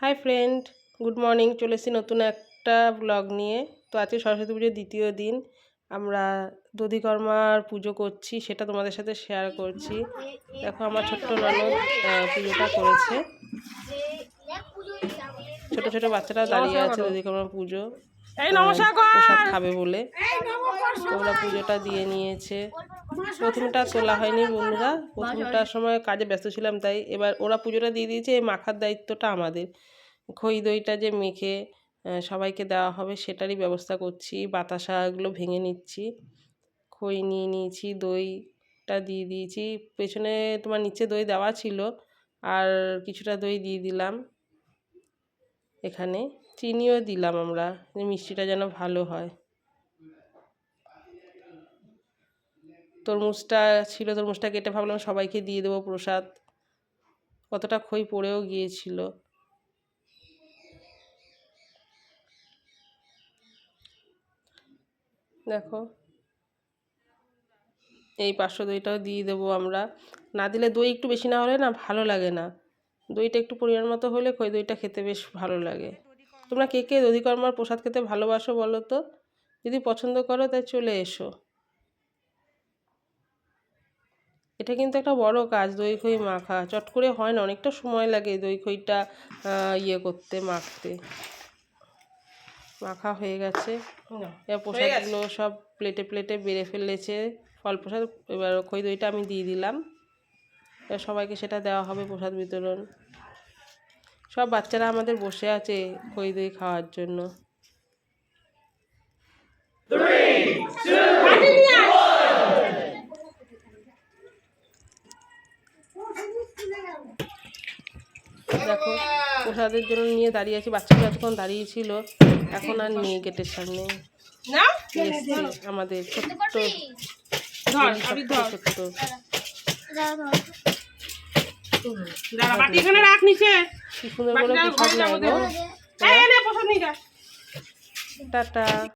Hi friend good morning. চলে এসেছি নতুন একটা ব্লগ নিয়ে। তো আজকে সরস্বতী পুজোর দ্বিতীয় দিন। আমরা দধিকর্মার পুজো করছি সেটা তোমাদের সাথে শেয়ার করছি। দেখো আমার ছোট্ট ননদ পুজোটা করেছে। ছোট ছোট বাচ্চারা দাঁড়িয়ে আছে দধিকর্মা পুজো। প্রসাদ খাবে বলে। তোমরা পুজোটা দিয়ে নিয়েছে। প্রথমটা তোলা হয়নি বন্ধুরা। প্রথমটার সময় কাজে ব্যস্ত ছিলাম, তাই এবার ওরা পুজোটা দিয়ে দিয়েছে, এই মাখার দায়িত্বটা আমাদের। খই দইটা যে মেখে সবাইকে দেওয়া হবে সেটারই ব্যবস্থা করছি, বাতাসাগুলো ভেঙে নিচ্ছি। খই নিয়ে নিয়েছি, দইটা দিয়ে দিয়েছি। পেছনে তোমার নিচে দই দেওয়া ছিল, আর কিছুটা দই দিয়ে দিলাম এখানে। চিনিও দিলাম আমরা মিষ্টিটা যেন ভালো হয়। তরমুজটা ছিল, তরমুজটা কেটে ভাবলাম সবাইকে দিয়ে দেবো প্রসাদ। কতটা খই পড়েও গিয়েছিল। দেখো, এই পাঁচশো দইটাও দিয়ে দেবো আমরা। না দিলে দই একটু বেশি না হলে না ভালো লাগে না। দইটা একটু পরিমাণ মতো হলে খই দইটা খেতে বেশ ভালো লাগে। তোমরা কে কে দধিকর্মার প্রসাদ খেতে ভালোবাসো বলো তো? যদি পছন্দ করো তাই চলে এসো। এটা কিন্তু একটা বড় কাজ দই খই মাখা। চট করে হয় না অনেকটা সময় লাগে দই খইটা ইয়ে করতে মাখতে। মাখা হয়ে গেছে। এবার প্রসাদগুলো সব প্লেটে প্লেটে বেড়ে ফেলেছে। ফল প্রসাদ এবার খই দইটা আমি দিয়ে দিলাম। এবার সবাইকে সেটা দেওয়া হবে প্রসাদ বিতরণ। সব বাচ্চারা আমাদের বসে আছে খই দই খাওয়ার জন্য। দেখো প্রসাদের জন্য নিয়ে দাঁড়িয়ে আছি বাচ্চারা এতক্ষণ দাঁড়িয়ে ছিল। এখন আর নেই গেটের সামনে। আমাদের ছোট্ট ছোট্ট ছোট্ট। এখানে রাখ নিচে। কি সুন্দর করে প্রসাদ নেয় গো এই নে প্রসাদ নিয়ে যা। টাটা।